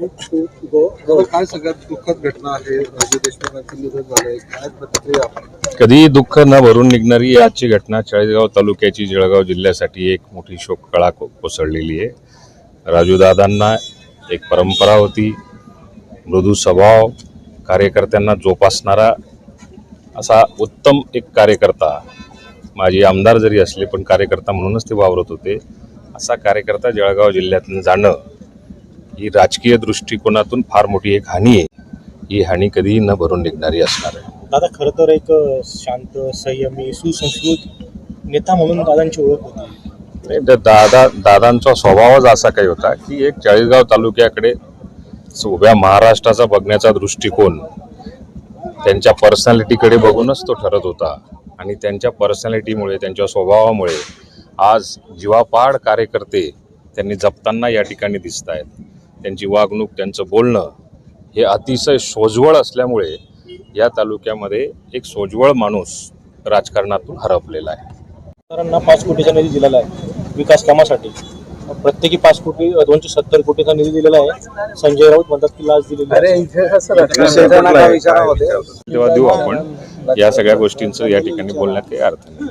काय सगळ्यात दुःखद घटना आहे? राजू देशमुखांचं निधन झालंय काय प्रतिक्रिया कधीही दुःख न भरून निघणारी आजची घटना चाळीसगाव तालुक्याची जळगाव जिल्ह्यासाठी एक मोठी शोककळा को- कोसळलेली आहे. राजूदादांना एक परंपरा होती मृदू स्वभाव कार्यकर्त्यांना जोपासणारा असा उत्तम एक कार्यकर्ता. माझी आमदार जरी असले पण कार्यकर्ता म्हणूनच ते वावरत होते. असा कार्यकर्ता जळगाव जिल्ह्यातून जाणं ही राजकीय दृष्टिकोनातून फार मोठी एक हानी आहे. ही हानी कधीही न भरून निघणारी असणार आहे. दादा खरं तर एक शांत संयमी सुसंस्कृत नेता म्हणून दादांची ओळख होती. नाही, द- दादा दादांचा स्वभावच असा काही होता की एक चाळीसगाव तालुक्याकडे उभ्या महाराष्ट्राचा बघण्याचा दृष्टिकोन त्यांच्या पर्सनॅलिटीकडे बघूनच तो ठरत होता. आणि त्यांच्या पर्सनॅलिटीमुळे त्यांच्या स्वभावामुळे आज जीवापाड कार्यकर्ते त्यांनी जपताना या ठिकाणी दिसत आहेत त्यांची वागणूक त्यांचं बोलणं हे अतिशय सोज्वळ असल्यामुळे या तालुक्यामध्ये एक सोज्वळ माणूस राजकारणातून हरपलेला आहे. आमदारांना पाच कोटीचा निधी दिलेला आहे विकास कामासाठी. प्रत्येकी पाच कोटी दोनशे सत्तर कोटीचा निधी दिलेला आहे. संजय राऊत म्हणतात की लाच दिलेली आहे. तेव्हा देऊ आपण. या सगळ्या गोष्टींचं या ठिकाणी बोलण्यात काही अर्थ नाही.